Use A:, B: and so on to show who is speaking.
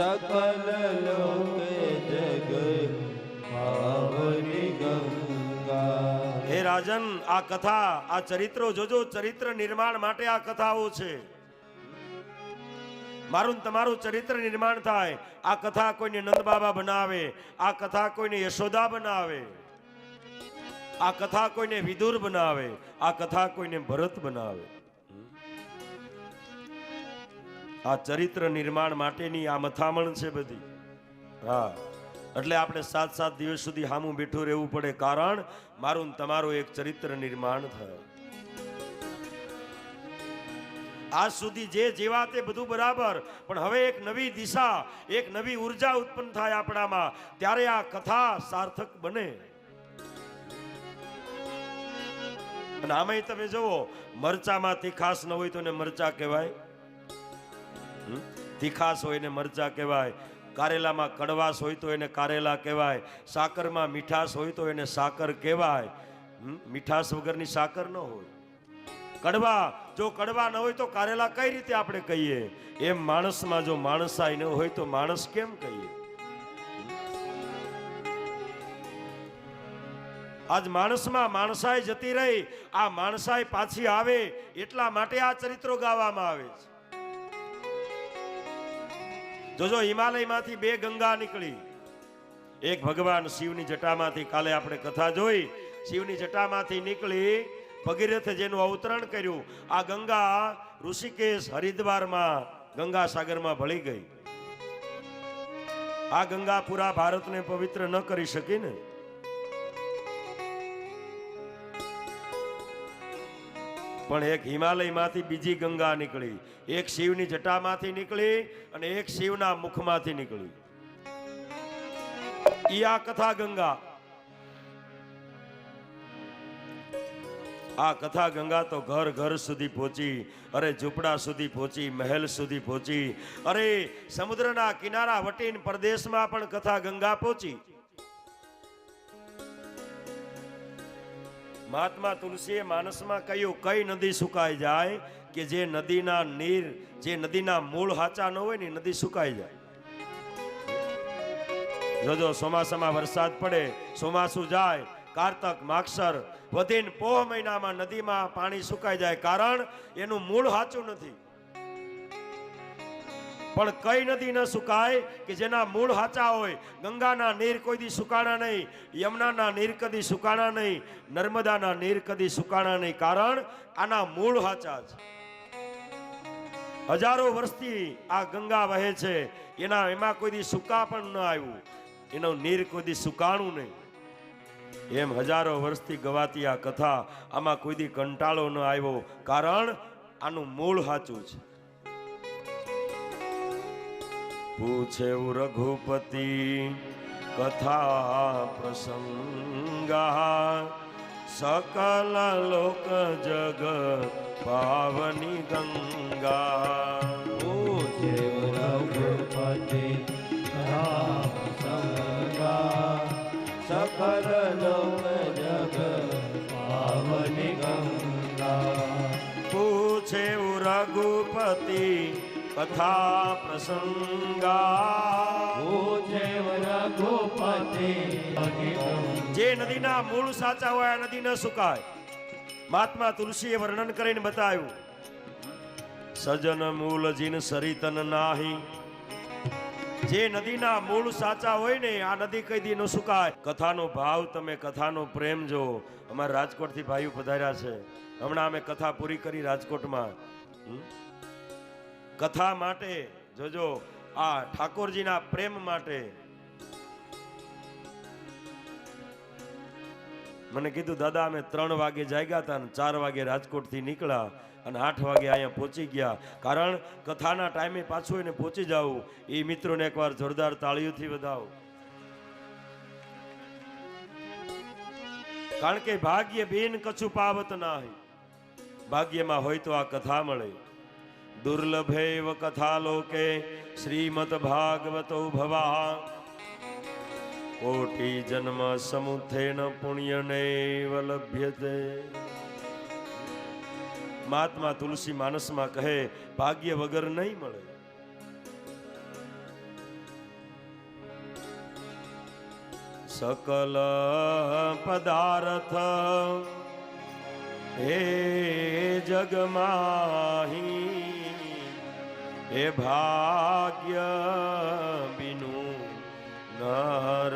A: જગ પાવની ગંગા
B: હે રાજન, આ કથા, આ ચરિત્રો જોજો, ચરિત્ર નિર્માણ માટે આ કથાઓ છે. મારું તમારું ચરિત્ર નિર્માણ થાય. આ કથા કોઈને નંદ બાબા બનાવે, આ કથા કોઈને યશોદા બનાવે, આ કથા કોઈને વિદુર બનાવે, આ કથા કોઈને ભરત બનાવે. આ ચરિત્ર નિર્માણ માટેની આ મથામણ છે બધી. હા. એટલે આપણે સાત સાત દિવસ સુધી હામું બેઠું રહેવું પડે કારણ મારું તમારું એક ચરિત્ર નિર્માણ થાય. આજ સુધી જે જેવા તે બધું બરાબર, પણ હવે એક નવી દિશા, એક નવી ઊર્જા ઉત્પન્ન થાય આપણામાં, ત્યારે આ કથા સાર્થક બને. અને આમાંય તમે જુઓ મરચામાં તીખાસ ન હોય તો એને મરચા કહેવાય. તીખાસ હોય ને મરચા કહેવાય, કારેલામાં કડવાશ હોય તો એને કારેલા કહેવાય, સાકરમાં મીઠાશ હોય તો એને સાકર કહેવાય? મીઠાશ વગરની સાકર ન હોય. કડવા, જો કડવા ન હોય તો કારેલા કઈ રીતે આપણે કહીએ? એમ માણસમાં જો માણસાઈ ન હોય તો માણસ કેમ કહીએ? આજ માણસમાં માણસાઈ જતી રહી, આ માણસાઈ પાછી આવે, એટલા માટે આ ચરિત્રો ગાવામાં આવે છે. જોજો, હિમાલયમાંથી બે ગંગા નીકળી. એક ભગવાન શિવની જટામાંથી કાલે આપણે કથા જોઈ. શિવની જટામાંથી નીકળી, ભગીરથ જેનું અવતરણ કર્યું. આ ગંગા ઋષિકેશ હરિદ્વારમાં ગંગા સાગરમાં ભળી ગઈ. આ ગંગા પૂરા ભારતને પવિત્ર ન કરી શકી ને? પણ એક હિમાલયમાંથી બીજી ગંગા નીકળી. એક શિવની જટામાંથી નીકળી અને એક શિવના મુખમાંથી નીકળી. ઈ આ કથા ગંગા. આ કથા ગંગા તો ઘર ઘર સુધી પહોંચી, અરે ઝૂંપડા સુધી પહોંચી, મહેલ સુધી પહોંચી. અરે સમુદ્રના કિનારા વટીન પ્રદેશમાં પણ કથા ગંગા પહોંચી. મહાત્મા તુલસીએ માનસમાં કહ્યું, કઈ નદી સુકાઈ જાય કે જે નદીના નીર, જે નદીના મૂળ હાચા ન હોય ને નદી સુકાઈ જાય? જોજો ચોમાસામાં વરસાદ પડે, ચોમાસું જાય, કારતક, માગસર, વધીને પોહ મહિનામાં નદીમાં પાણી સુકાઈ જાય, કારણ એનું મૂળ હાચું નથી. પણ કઈ નદી ન સુકાય કે જેના મૂળ હાચા હોય? ગંગાના નીર કોઈ દી સુકાણા નહીં, યમુનાના નીર કદી સુકાણા નહીં, નર્મદાના નીર કદી સુકાણા નહીં. કારણ આના મૂળ હાચા છે હજારો વર્ષથી આ ગંગા વહે છે. એના એમાં કોઈ દી સુકા પણ ન આવ્યું. એનું નીર કોઈ દી સુકાણું નહીં. એમ હજારો વર્ષથી ગવાતી આ કથા આમાં કોઈ દી કંટાળો ન આવ્યો. કારણ આનું મૂળ હાચું છે પૂછે રઘુપતિ કથા પ્રસંગા. સકલ લોક જગ પાવની ગંગા.
A: પૂછે રઘુપતિ રામ સંગા સકલ લોક જગ પાવની ગંગા.
B: પૂછે રઘુપતિ કથા પ્રસંગા
A: પૂજે
B: જે નદીના મૂળ સાચા હોય, આ નદી ન સુકાય. મહાત્મા તુલસીએ વર્ણન કરીને બતાવ્યું. સજન મૂળ જીન સરિતન નાહી. જે નદીના મૂળ સાચા હોય ને, આ નદી કઈ દી ન સુકાય. કથાનો ભાવ તમે, કથાનો પ્રેમ જો. અમારા રાજકોટથી ભાઈઓ પધાર્યા છે. હમણાં અમે કથા પૂરી કરી રાજકોટમાં. હમ? કથા માટે, જોજો, આ ઠાકોરજીના પ્રેમ માટે. મને કીધું, દાદા, અમે ત્રણ વાગે જાગ્યા હતા અને ચાર વાગે રાજકોટથી નીકળ્યા અને આઠ વાગે અહીંયા પહોંચી ગયા. કારણ કથાના ટાઈમે પાછું એને પહોંચી જવું એ મિત્રોને એકવાર જોરદાર તાળીઓથી વધાવો. કારણ કે ભાગ્ય બેન કછું પાવત નાહી. ભાગ્યમાં હોય તો આ કથા મળે. दुर्लभेव कथालोके श्रीमद्भागवतो भवा। कोटिजन्म समुत्थेन नभ्य लभ्यते। तुलसी मानस માનસમાં कहे, भाग्य वगर नहीं મળે सकल पदार्थ हे जगमाही એ ભાગ્ય બિનુ નર